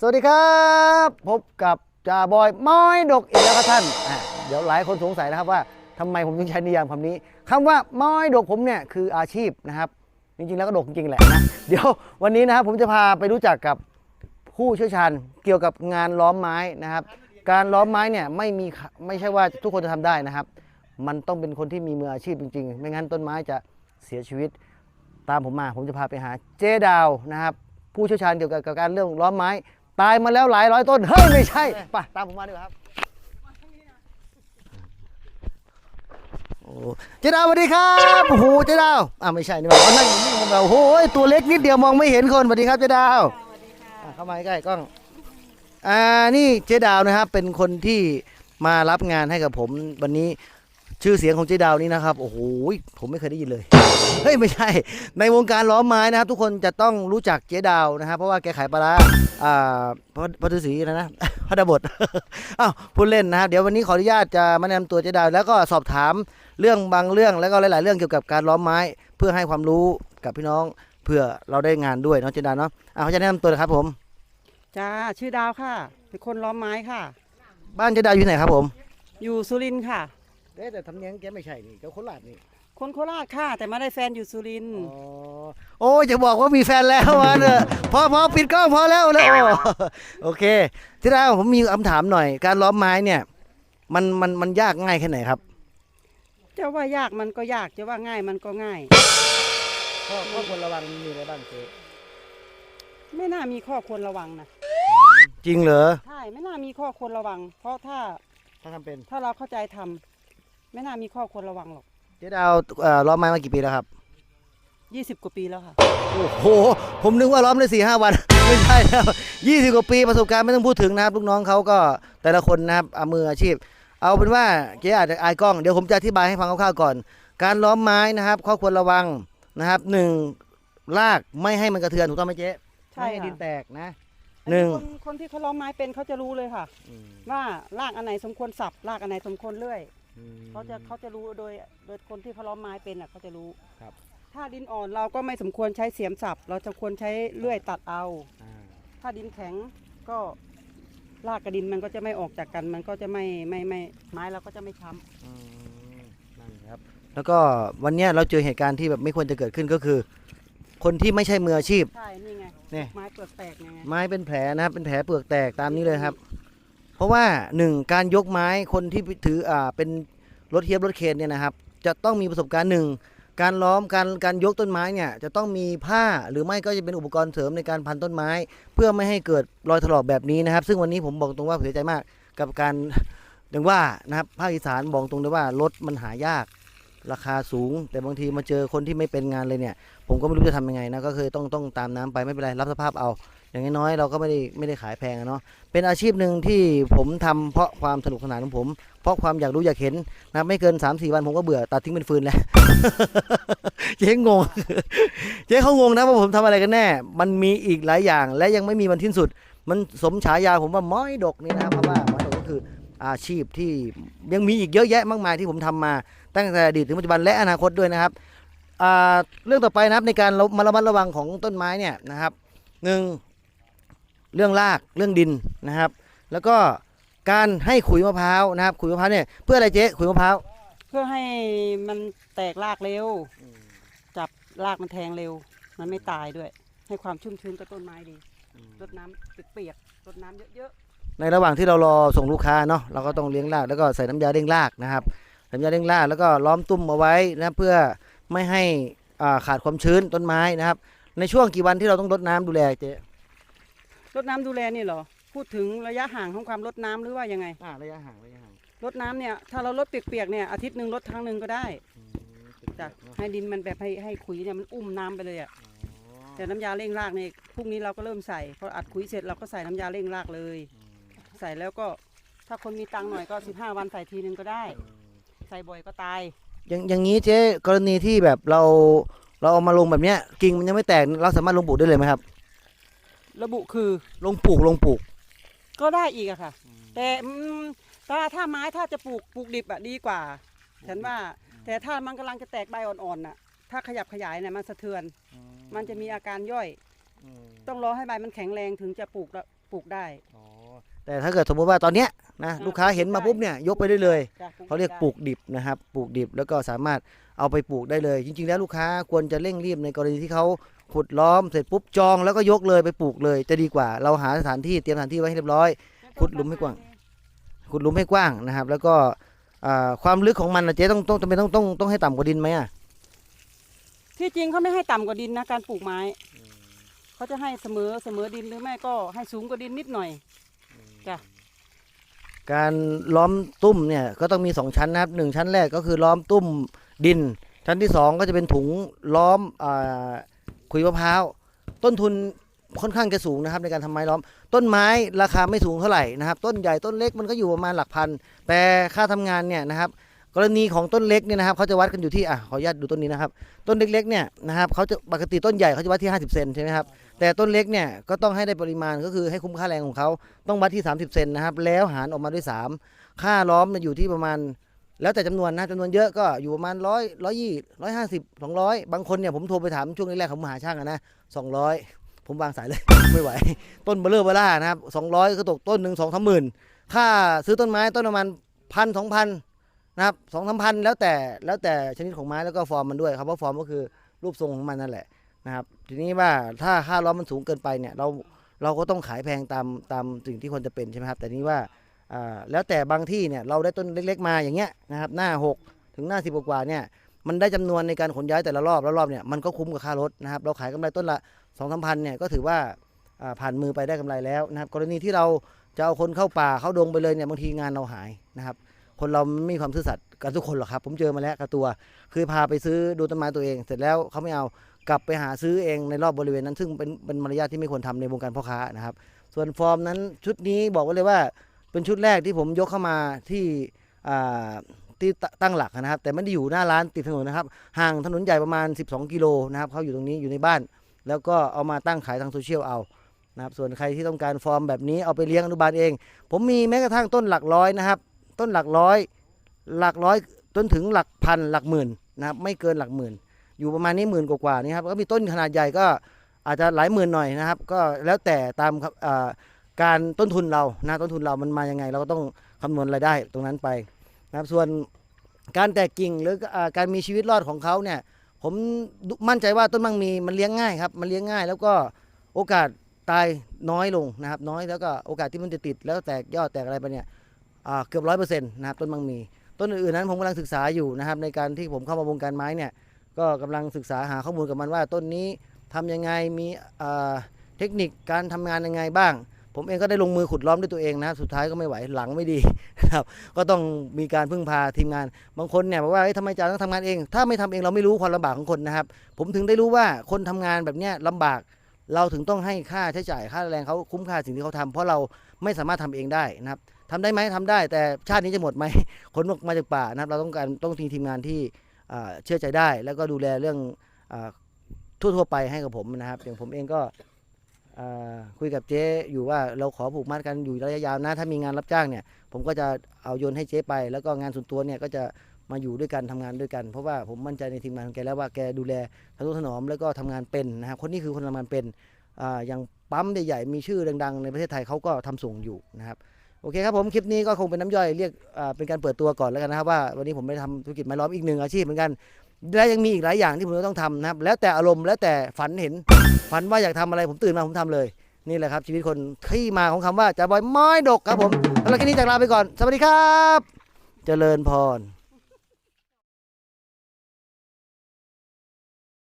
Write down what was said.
สวัสดีครับ พบกับจ่าบอยไม้ดกอีกแล้วครับท่านอะเดี๋ยวหลายคนสงสัยนะครับว่าทำไมผมถึงใช้นิยามคำนี้คำว่าไม้ดกผมเนี่ยคืออาชีพนะครับ จริงๆแล้วก็ดกจริงๆแหละนะ เดี๋ยววันนี้นะครับผมจะพาไปรู้จักกับผู้เชี่ยวชาญเกี่ยวกับงานล้อมไม้นะครับ การล้อมไม้เนี่ยไม่มีไม่ใช่ว่าทุกคนจะทำได้นะครับ มันต้องเป็นคนที่มีมืออาชีพจริงๆ ไม่งั้นต้นไม้จะเสียชีวิต ตามผมมาผมจะพาไปหาเจดาวนะครับ ผู้เชี่ยวชาญเกี่ยวกับการเรื่องล้อมไม้ ตายมาแล้วหลายร้อยต้น เฮ้ย ไม่ใช่ไปตามผมมาดีกว่าครับโอ้เจดาวสวัสดีครับโอ้โหเจดาวอ่าไม่ใช่นี่หว่าเอานั่งอยู่นี่ผมแบบโอ้โหตัวเล็กนิดเดียวมองไม่เห็นคนสวัสดีครับเจดาวอะเข้ามาใกล้ๆกล้องอ่านี่เจดาวนะครับเป็นคนที่มารับงานให้กับผมวันนี้ ชื่อเสียงของเจดาวนี่นะครับโอ้โหผมไม่เคยได้ยินเลยเฮ้ยไม่ใช่ ในวงการล้อมไม้นะครับทุกคนจะต้องรู้จักเจ๊ดาวนะครับเพราะว่าแกขายปลาร้าอ่าพระพระฤาษีนะนะพระดาบทอ้าวพูดเล่นนะครับเดี๋ยววันนี้ขออนุญาตจะมาแนะนำตัวเจ๊ดาว แล้วก็สอบถามเรื่องบางเรื่องแล้วก็หลาย ๆ เรื่องเกี่ยวกับการล้อมไม้ เพื่อให้ความรู้กับพี่น้องเพื่อเราได้งานด้วยเนาะเจ๊ดาวเนาะอ่าเขาจะแนะนำตัวนะครับผม จ้าชื่อดาวค่ะ เป็นคนล้อมไม้ค่ะ บ้านเจ๊ดาวอยู่ไหนครับผม อยู่สุรินทร์ค่ะ เอ๊ะแต่ทำเนียงแกไม่ใช่นี่แกโคราชนี่คนโคราชค่ะ แต่ไม่ได้แฟนอยู่สุรินทร์อ๋อโอ้ยจะบอกว่ามีแฟนแล้ววะเนอะพอพอปิดกล้องพอแล้วแล้วโอ้โอเค ที่ดาวผมมีคำถามหน่อย การล้อมไม้เนี่ย มันมันมันยากง่ายแค่ไหนครับจะว่ายากมันก็ยากจะว่าง่ายมันก็ง่าย ข้อข้อควรระวังมีอะไรบ้างเจ๊ไม่น่ามีข้อควรระวังนะจริงเหรอใช่ไม่น่ามีข้อควรระวัง เพราะถ้าถ้าทำเป็นถ้าเราเข้าใจทำ ไม่น่ามีข้อควรระวังหรอกเจ๊ดาวเอ่อล้อมไม้มากี่ปีแล้วครับ20กว่าปีแล้วค่ะ โอ้โห ผมนึกว่าล้อมได้สี่ห้าวัน ไม่ใช่แล้วยี่สิบกว่าปีประสบการณ์ไม่ต้องพูดถึงนะครับ ลูกน้องเขาก็แต่ละคนนะครับเอามืออาชีพ เอาเป็นว่าเจ๊อาจจะอายกล้อง เดี๋ยวผมจะอธิบายให้ฟังคร่าวๆก่อน การล้อมไม้นะครับข้อควรระวังนะครับหนึ่งรากไม่ให้มันกระเทือนถูกต้องไหมเจ๊ใช่ไม่ให้ค่ะ ดินแตกนะอัหนึ่งคนคนที่เขาล้อมไม้เป็นเขาจะรู้เลยค่ะว่ารากอันไหนสมควรสับรากอันไหนสมควรเลื่อย เขาจะเขาจะรู้โดยโดยคนที่เขาล้อมไม้เป็นอะเขาจะรู้ครับ ถ้าดินอ่อนเราก็ไม่สมควรใช้เสียมสับ เราจะควรใช้เลื่อยตัดเอา อ่าถ้าดินแข็งก็รากกับดินมันก็จะไม่ออกจากกัน มันก็จะไม่ไม่ไม่ไม้เราก็จะไม่ช้อืมนั่นครับ แล้วก็วันเนี้ยเราเจอเหตุการณ์ที่แบบไม่ควรจะเกิดขึ้นก็คือ คนที่ไม่ใช่มืออาชีพำใช่นี่ไง เนี่ย ไม้เปลือกแตกไงไม้เป็นแผลนะครับเป็นแผลเปลือกแตกตามนี้เลยครับ เพราะว่าหนึ่งการยกไม้คนที่ถืออ่าเป็นรถเทียบรถเคนเนี่ยนะครับ จะต้องมีประสบการณ์หนึ่งการล้อมการการยกต้นไม้เนี่ยจะต้องมีผ้าหรือไม่ก็จะเป็นอุปกรณ์เสริมในการพันต้นไม้ เพื่อไม่ให้เกิดรอยถลอกแบบนี้นะครับ ซึ่งวันนี้ผมบอกตรงว่าเสียใจมากกับการดังว่านะครับภาคอีสานบอกตรงเลยว่ารถมันหายาก ราคาสูง แต่บางทีมาเจอคนที่ไม่เป็นงานเลยเนี่ย ผมก็ไม่รู้จะทำยังไงนะก็คือต้องต้องตามน้ำไปไม่เป็นไรรับสภาพเอา อย่างน้อยๆเราก็ไม่ได้ไม่ได้ขายแพงอะเนาะเป็นอาชีพหนึ่งที่ผมทำเพราะความสนุกสนานของผม เพราะความอยากรู้อยากเห็นนะไม่เกิน3 4วันผมก็เบื่อตัดทิ้งเป็นฟืนแล้วเจ๊งงเจ๊เขางงนะว่าผมทำอะไรกันแน่ มันมีอีกหลายอย่าง และยังไม่มีวันสิ้นสุด มันสมฉายาผมว่าม้อยดกนี่นะเพราะว่าม้อยดกก็คืออาชีพที่ยังมีอีกเยอะแยะมากมายที่ผมทำมา ตั้งแต่อดีตถึงปัจจุบันและอนาคตด้วยนะครับอ่าเรื่องต่อไปนะครับในการระมาระมัดระวังของต้นไม้เนี่ยนะครับหนึ่งเรื่องรากเรื่องดินนะครับ แล้วก็การให้ขุยมะพร้าวนะครับ ขุยมะพร้าวเนี่ยเพื่ออะไรเจ๊ขุยมะพร้าวเพื่อให้มันแตกรากเร็ว จับรากมันแทงเร็ว มันไม่ตายด้วย ให้ความชุ่มชื้นกับต้นไม้ดีรดน้ำเปียกๆรดน้ำเยอะในระหว่างที่เรารอส่งลูกค้าเนาะเราก็ต้องเลี้ยงรากแล้วก็ใส่น้ำยาเร่งรากนะครับใส่น้ำยาเร่งรากแล้วก็ล้อมตุ้มเอาไว้นะเพื่อไม่ให้อ่าขาดความชื้นต้นไม้นะครับ ในช่วงกี่วันที่เราต้องรดน้ำดูแลเจ๊ๆรดน้ำดูแลนี่เหรอพูดถึงระยะห่างของความรดน้ำหรือว่ายังไงอ่าระยะห่างระยะห่างรดน้ำเนี่ยถ้าเรารดเปียกๆเนี่ยอาทิตย์หนึ่งรดครั้งหนึ่งก็ได้จ้ะให้ดินมันแบบให้ให้ขุยเนี่ยมันอุ้มน้ำไปเลยอะแต่น้ำยาเร่งรากเนี่ยพรุ่งนี้เราก็เริ่มใส่พออัดขุยเสร็จเราก็ใส่น้ำยาเร่งรากเลย ใส่แล้วก็ถ้าคนมีตังค์หน่อยก็ 15 วันใส่ทีนึงก็ได้ ใส่บ่อยก็ตายอย่างอย่างนี้เจ๊กรณีที่แบบเราเราเอามาลงแบบเนี้ยกิ่งมันยังไม่แตกเราสามารถลงปลูกได้เลยไหมครับ ระบุคือลงปลูกลงปลูก ก็ได้อีกอะค่ะ แต่อืมถ้าถ้าไม้ถ้าจะปลูกปลูกดิบอะดีกว่า ฉันว่า แต่ถ้ามันกำลังจะแตกใบอ่อนๆน่ะ ถ้าขยับขยายเนี่ยมันสะเทือน มันจะมีอาการย่อย ต้องรอให้ใบมันแข็งแรงถึงจะปลูกละปลูกได้อ๋อแต่ถ้าเกิดสมมติว่าตอนเนี้ย นะอ่าลูกค้าเห็นมาปุ๊บเนี่ยยกไปได้เลยจ้ะเขาเรียกปลูกดิบนะครับปลูกดิบแล้วก็สามารถเอาไปปลูกได้เลย จริง ๆ แล้วลูกค้าควรจะเร่งรีบในกรณีที่เขาขุดล้อมเสร็จปุ๊บจองแล้วก็ยกเลยไปปลูกเลย จะดีกว่าเราหาสถานที่เตรียมสถานที่ไว้ให้เรียบร้อย ขุดหลุมให้กว้าง ขุดหลุมให้กว้างนะครับ แล้วก็อ่าความลึกของมันนะเจ๊ต้องต้องจำเป็นต้องต้องต้องให้ต่ำกว่าดินไหมอะที่จริงเขาไม่ให้ต่ำกว่าดินนะการปลูกไม้เขาจะให้เสมอเสมอดินหรือไม่ก็ให้สูงกว่าดินนิดหน่อย จ้ะ การล้อมตุ้มเนี่ยก็ต้องมีสองชั้นนะครับหนึ่งชั้นแรกก็คือล้อมตุ้มดิน ชั้นที่สองก็จะเป็นถุงล้อมอขุยมะพร้าวต้นทุนค่อนข้างจะสูงนะครับในการทำไม้ล้อม ต้นไม้ราคาไม่สูงเท่าไหร่นะครับต้นใหญ่ต้นเล็กมันก็อยู่ประมาณหลักพัน แต่ค่าทำงานเนี่ยนะครับกรณีของต้นเล็กเนี่ยนะครับเขาจะวัดกันอยู่ที่อะขออนุญาตดูต้นนี้นะครับ ต้นเล็กๆเนี่ยนะครับเขาจะปกติต้นใหญ่เขาจะวัดที่ 50 เซนใช่ไหมครับ แต่ต้นเล็กเนี่ยก็ต้องให้ได้ปริมาณก็คือให้คุ้มค่าแรงของเขาต้องวัดที่ 30 เซนนะครับ แล้วหารออกมาด้วย 3 ค่าล้อมอยู่ที่ประมาณ แล้วแต่จำนวนนะจำนวนเยอะก็อยู่ประมาณร้อยร้อยยี่ร้อยห้าสิบสองร้อยบางคนเนี่ยผมโทรไปถามช่วงแรกๆของมหาช่างนะสองร้อยผมวางสายเลย ไม่ไหว ต้นเบลเลอร์เบล่านะครับสองร้อยก็ตกต้นหนึ่งสองสามหมื่นค่าซื้อต้นไม้ต้นประมาณพันสองพันนะครับสองสามพันแล้วแต่แล้วแต่ชนิดของไม้แล้วก็ฟอร์มมันด้วยครับว่าะฟอร์มก็คือรูปทรงของมันนั่นแหละ นะครับ ทีนี้ว่าถ้าค่าล้อมมันสูงเกินไปเนี่ยเราเราก็ต้องขายแพงตามตามสิ่งที่ควรจะเป็นใช่ไหมครับ แต่นี้ว่าแล้วแต่บางที่เนี่ยเราได้ต้นเล็กๆมาอย่างเงี้ยนะครับหน้า 6 ถึงหน้า 10 กว่าเนี่ยมันได้จำนวนในการขนย้ายแต่ละรอบล้วรอบเนี่ยมันก็คุ้มกับค่ารถนะครับเราขายกำไรต้นละ2องสามพันเนี่ยก็ถือว่าผ่านมือไปได้กำไรแล้วนะครับ กรณีที่เราจะเอาคนเข้าป่าเข้าดงไปเลยเนี่ยบางทีงานเราหายนะครับคนเราไม่มีความซื่อสัตย์กันทุกคนหรอกครับ ผมเจอมาแล้วกับตัว คือพาไปซื้อดูต้นไม้ตัวเอง เสร็จแล้วเขาไม่เอา กลับไปหาซื้อเองในรอบบริเวณนั้น ซึ่งเป็นเป็นมารยาทที่ไม่ควรทำในวงการพ่อค้านะครับ ส่วนฟอร์มนั้นชุดนี้บอกไว้เลยว่าเป็นชุดแรกที่ผมยกเข้ามาที่อ่าที่ตตั้งหลักนะครับ แต่ไม่ได้อยู่หน้าร้านติดถนนนะครับห่างถนนใหญ่ประมาณ 12 กิโลนะครับเขาอยู่ตรงนี้อยู่ในบ้าน แล้วก็เอามาตั้งขายทางโซเชียลเอานะครับส่วนใครที่ต้องการฟอร์มแบบนี้เอาไปเลี้ยงอนุบาลเอง ผมมีแม้กระทั่งต้นหลักร้อยนะครับ ต้นหลักร้อย หลักร้อยจนถึงหลักพันหลักหมื่นนะครับไม่เกินหลักหมื่น อยู่ประมาณนี้หมื่นกว่าๆนี่ครับก็มีต้นขนาดใหญ่ก็อาจจะหลายหมื่นหน่อยนะครับ ก็แล้วแต่ตามครับการต้นทุนเรานะต้นทุนเรามันมายังไง เราก็ต้องคำนวณรายได้ตรงนั้นไปนะครับส่วนการแตกกิ่งหรือการมีชีวิตรอดของเขาเนี่ยผมมั่นใจว่าต้นมังมีมันเลี้ยงง่ายครับมันเลี้ยงง่าย แล้วก็โอกาสตายน้อยลงนะครับ น้อยแล้วก็โอกาสที่มันจะติด แล้วแตกยอดแตกอะไรไปเนี่ยเกือบร้อยเปอร์เซ็นต์นะครับต้นมังมี ต้นอื่นๆนั้นผมกำลังศึกษาอยู่นะครับในการที่ผมเข้ามาวงการไม้เนี่ย ก็กำลังศึกษาหาข้อมูลกับมันว่าต้นนี้ทำยังไงมีเทคนิคการทำงานยังไงบ้าง ผมเองก็ได้ลงมือขุดล้อมด้วยตัวเองนะสุดท้ายก็ไม่ไหวหลังไม่ดีนะครับก็ต้องมีการพึ่งพาทีมงาน บางคนเนี่ยบอกว่าทำไมอาจารย์ต้องทำงานเอง ถ้าไม่ทำเองเราไม่รู้ความลำบากของคนนะครับ ผมถึงได้รู้ว่าคนทำงานแบบเนี้ยลำบากเราถึงต้องให้ค่าใช้จ่ายค่าแรงเขาคุ้มค่าสิ่งที่เขาทำเพราะเราไม่สามารถทำเองได้นะครับทำได้ไหมทำได้ แต่ชาตินี้จะหมดไหมคนมาจากป่านะครับ เราต้องการต้องทีทีมงานที่ เชื่อใจได้ แล้วก็ดูแลเรื่องอทั่วๆไปให้กับผมนะครับ อย่างผมเองก็คุยกับเจ๊อยู่ว่าเราขอผูกมัดกันอยู่ระยะยาวนะ ถ้ามีงานรับจ้างเนี่ย ผมก็จะเอาโยนให้เจ๊ไป แล้วก็งานส่วนตัวเนี่ยก็จะมาอยู่ด้วยกันทำงานด้วยกัน เพราะว่าผมมั่นใจในทีมงานของแกแล้วว่าแกดูแลทนุถนอมแล้วก็ทำงานเป็นนะครับคนนี้คือคนทำงานเป็นออย่างปั๊มใหญ่ๆมีชื่อดัง ๆ ในประเทศไทยเขาก็ทำส่งอยู่นะครับ โอเคครับผมคลิปนี้ก็คงเป็นน้ำย่อยเรียกเป็นการเปิดตัวก่อนแล้วกันนะครับว่าวันนี้ผมไปทำธุรกิจไม้ล้อมอีกหนึ่งอาชีพเหมือนกันและยังมีอีกหลายอย่างที่ผมต้องทำนะครับ แล้วแต่อารมณ์แล้วแต่ฝันเห็นฝันว่าอยากทำอะไรผมตื่นมาผมทำเลย นี่แหละครับ ชีวิตคนที่มาของคำว่าจะบอยไม้ดกครับผมแล้วคลิปนี้จากลาไปก่อน สวัสดีครับ เจริญพร